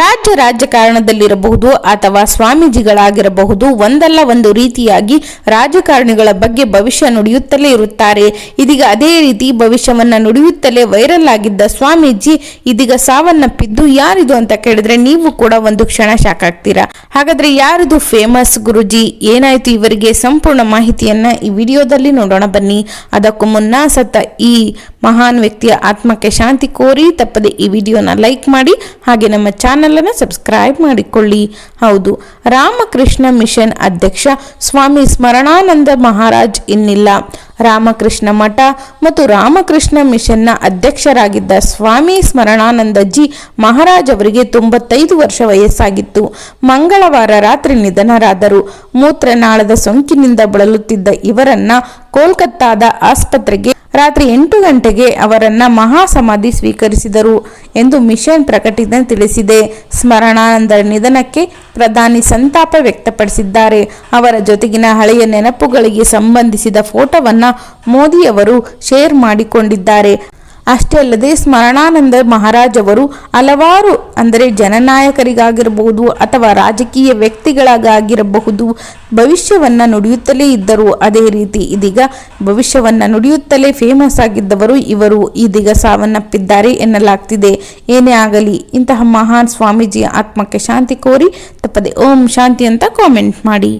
ರಾಜ್ಯ ರಾಜಕಾರಣದಲ್ಲಿರಬಹುದು ಅಥವಾ ಸ್ವಾಮೀಜಿಗಳಾಗಿರಬಹುದು, ಒಂದಲ್ಲ ಒಂದು ರೀತಿಯಾಗಿ ರಾಜಕಾರಣಿಗಳ ಬಗ್ಗೆ ಭವಿಷ್ಯ ನುಡಿಯುತ್ತಲೇ ಇರುತ್ತಾರೆ. ಇದೀಗ ಅದೇ ರೀತಿ ಭವಿಷ್ಯವನ್ನ ನುಡಿಯುತ್ತಲೇ ವೈರಲ್ ಆಗಿದ್ದ ಸ್ವಾಮೀಜಿ ಇದೀಗ ಸಾವನ್ನಪ್ಪಿದ್ದು ಯಾರಿದು ಅಂತ ಕೇಳಿದ್ರೆ ನೀವು ಕೂಡ ಒಂದು ಕ್ಷಣ ಶಾಕ್ ಆಗ್ತೀರಾ. ಹಾಗಾದ್ರೆ ಯಾರಿದು ಫೇಮಸ್ ಗುರುಜಿ? ಏನಾಯ್ತು ಇವರಿಗೆ? ಸಂಪೂರ್ಣ ಮಾಹಿತಿಯನ್ನ ಈ ವಿಡಿಯೋದಲ್ಲಿ ನೋಡೋಣ ಬನ್ನಿ. ಅದಕ್ಕೂ ಮುನ್ನ ಸತ್ತ ಈ ಮಹಾನ್ ವ್ಯಕ್ತಿಯ ಆತ್ಮಕ್ಕೆ ಶಾಂತಿ ಕೋರಿ ತಪ್ಪದೆ ಈ ವಿಡಿಯೋನ ಲೈಕ್ ಮಾಡಿ, ಹಾಗೆ ನಮ್ಮ ಚಾನೆಲ್ ಅನ್ನು ಸಬ್ಸ್ಕ್ರೈಬ್ ಮಾಡಿಕೊಳ್ಳಿ. ಹೌದು, ರಾಮಕೃಷ್ಣ ಮಿಷನ್ ಅಧ್ಯಕ್ಷ ಸ್ವಾಮಿ ಸ್ಮರಣಾನಂದ ಮಹಾರಾಜ್ ಇನ್ನಿಲ್ಲ. ರಾಮಕೃಷ್ಣ ಮಠ ಮತ್ತು ರಾಮಕೃಷ್ಣ ಮಿಷನ್ನ ಅಧ್ಯಕ್ಷರಾಗಿದ್ದ ಸ್ವಾಮಿ ಸ್ಮರಣಾನಂದಜಿ ಮಹಾರಾಜ್ ಅವರಿಗೆ ತೊಂಬತ್ತೈದು ವರ್ಷ ವಯಸ್ಸಾಗಿತ್ತು. ಮಂಗಳವಾರ ರಾತ್ರಿ ನಿಧನರಾದರು. ಮೂತ್ರನಾಳದ ಸೋಂಕಿನಿಂದ ಬಳಲುತ್ತಿದ್ದ ಇವರನ್ನ ಕೋಲ್ಕತ್ತಾದ ಆಸ್ಪತ್ರೆಗೆ ರಾತ್ರಿ ಎಂಟು ಗಂಟೆಗೆ ಅವರನ್ನ ಮಹಾಸಮಾಧಿ ಸ್ವೀಕರಿಸಿದರು ಎಂದು ಮಿಷನ್ ಪ್ರಕಟಣೆ ತಿಳಿಸಿದೆ. ಸ್ಮರಣಾನಂದರ ನಿಧನಕ್ಕೆ ಪ್ರಧಾನಿ ಸಂತಾಪ ವ್ಯಕ್ತಪಡಿಸಿದ್ದಾರೆ. ಅವರ ಜೊತೆಗಿನ ಹಳೆಯ ನೆನಪುಗಳಿಗೆ ಸಂಬಂಧಿಸಿದ ಫೋಟೋವನ್ನು ಮೋದಿಯವರು ಶೇರ್ ಮಾಡಿಕೊಂಡಿದ್ದಾರೆ. ಅಷ್ಟೇ ಅಲ್ಲದೆ ಸ್ಮರಣಾನಂದ ಮಹಾರಾಜವರು ಹಲವಾರು, ಅಂದರೆ ಜನನಾಯಕರಿಗಾಗಿರಬಹುದು ಅಥವಾ ರಾಜಕೀಯ ವ್ಯಕ್ತಿಗಳಿಗಾಗಿರಬಹುದು, ಭವಿಷ್ಯವನ್ನ ನುಡಿಯುತ್ತಲೇ ಇದ್ದರು. ಅದೇ ರೀತಿ ಇದೀಗ ಭವಿಷ್ಯವನ್ನ ನುಡಿಯುತ್ತಲೇ ಫೇಮಸ್ ಆಗಿದ್ದವರು ಇವರು. ಇದೀಗ ಸಾವನ್ನಪ್ಪಿದ್ದಾರೆ ಎನ್ನಲಾಗ್ತಿದೆ. ಏನೇ ಆಗಲಿ, ಇಂತಹ ಮಹಾನ್ ಸ್ವಾಮೀಜಿಯ ಆತ್ಮಕ್ಕೆ ಶಾಂತಿ ಕೋರಿ ತಪ್ಪದೆ ಓಂ ಶಾಂತಿ ಅಂತ ಕಾಮೆಂಟ್ ಮಾಡಿ.